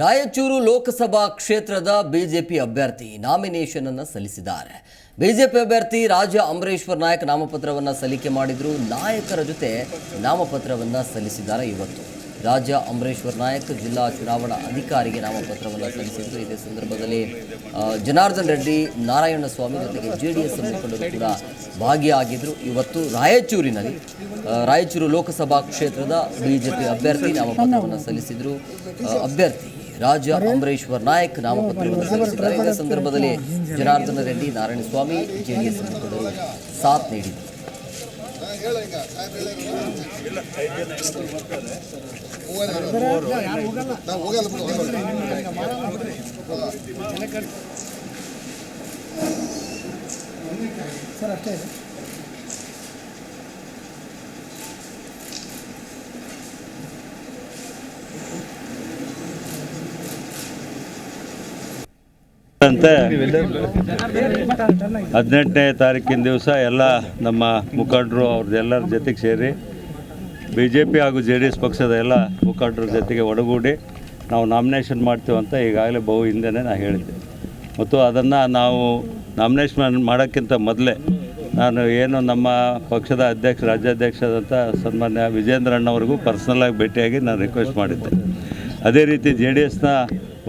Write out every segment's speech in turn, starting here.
ರಾಯಚೂರು ಲೋಕಸಭಾ ಕ್ಷೇತ್ರದ ಬಿಜೆಪಿ ಅಭ್ಯರ್ಥಿ ನಾಮಿನೇಷನ್ ಅನ್ನು ಸಲ್ಲಿಸಿದ್ದಾರೆ. ಬಿಜೆಪಿ ಅಭ್ಯರ್ಥಿ ರಾಜ ಅಮರೇಶ್ವರ್ ನಾಯಕ್ ನಾಮಪತ್ರವನ್ನು ಸಲ್ಲಿಕೆ ಮಾಡಿದ್ರು. ನಾಯಕರ ಜೊತೆ ನಾಮಪತ್ರವನ್ನು ಸಲ್ಲಿಸಿದ್ದಾರೆ ಇವತ್ತು. ರಾಜ ಅಮರೇಶ್ವರ್ ನಾಯಕ್ ಜಿಲ್ಲಾ ಚುನಾವಣಾ ಅಧಿಕಾರಿಗೆ ನಾಮಪತ್ರವನ್ನು ಸಲ್ಲಿಸಿದ್ರು. ಇದೇ ಸಂದರ್ಭದಲ್ಲಿ ಜನಾರ್ದನ್ ರೆಡ್ಡಿ, ನಾರಾಯಣ ಸ್ವಾಮಿ ಜೊತೆಗೆ ಜೆ ಡಿ ಎಸ್ ಮುಖಂಡರು ಕೂಡ ಭಾಗಿಯಾಗಿದ್ದರು ಇವತ್ತು ರಾಯಚೂರಿನಲ್ಲಿ ರಾಯಚೂರು ಲೋಕಸಭಾ ಕ್ಷೇತ್ರದ ಬಿಜೆಪಿ ಅಭ್ಯರ್ಥಿ ನಾಮಪತ್ರವನ್ನು ಸಲ್ಲಿಸಿದರು. ಅಭ್ಯರ್ಥಿ ರಾಜ ಅಂಬರೀಶ್ವರ್ ನಾಯಕ್ ನಾಮಪತ್ರವನ್ನು ಸಂದರ್ಭದಲ್ಲಿ ಜನಾರ್ದನ ರೆಡ್ಡಿ ನಾರಾಯಣ ಸ್ವಾಮಿ ಜೆಡಿಎಸ್ ಮುಖಂಡರು ಸಾಥ್ ನೀಡಿದರು. ಅಂತೆ ಹದಿನೆಂಟನೇ ತಾರೀಕಿನ ದಿವಸ ಎಲ್ಲ ನಮ್ಮ ಮುಖಂಡರು ಅವ್ರದ್ದೆಲ್ಲರ ಜೊತೆಗೆ ಸೇರಿ ಬಿ ಜೆ ಪಿ ಹಾಗೂ ಜೆ ಡಿ ಎಸ್ ಪಕ್ಷದ ಎಲ್ಲ ಮುಖಂಡರ ಜೊತೆಗೆ ಒಡಗೂಡಿ ನಾವು ನಾಮಿನೇಷನ್ ಮಾಡ್ತೀವಿ ಅಂತ ಈಗಾಗಲೇ ಬಹು ಹಿಂದೆನೇ ನಾನು ಹೇಳಿದ್ದೆ. ಮತ್ತು ಅದನ್ನು ನಾವು ನಾಮಿನೇಷನ್ ಮಾಡೋಕ್ಕಿಂತ ಮೊದಲೇ ನಾನು ಏನು ನಮ್ಮ ಪಕ್ಷದ ಅಧ್ಯಕ್ಷ, ರಾಜ್ಯಾಧ್ಯಕ್ಷರಾದಂಥ ಸನ್ಮಾನ್ಯ ವಿಜೇಂದ್ರಣ್ಣವ್ರಿಗೂ ಪರ್ಸ್ನಲ್ಲಾಗಿ ಭೇಟಿಯಾಗಿ ನಾನು ರಿಕ್ವೆಸ್ಟ್ ಮಾಡಿದ್ದೆ. ಅದೇ ರೀತಿ ಜೆ ಡಿ ಎಸ್ನ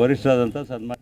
ವರಿಷ್ಠರಾದಂಥ ಸನ್ಮಾನ್ಯ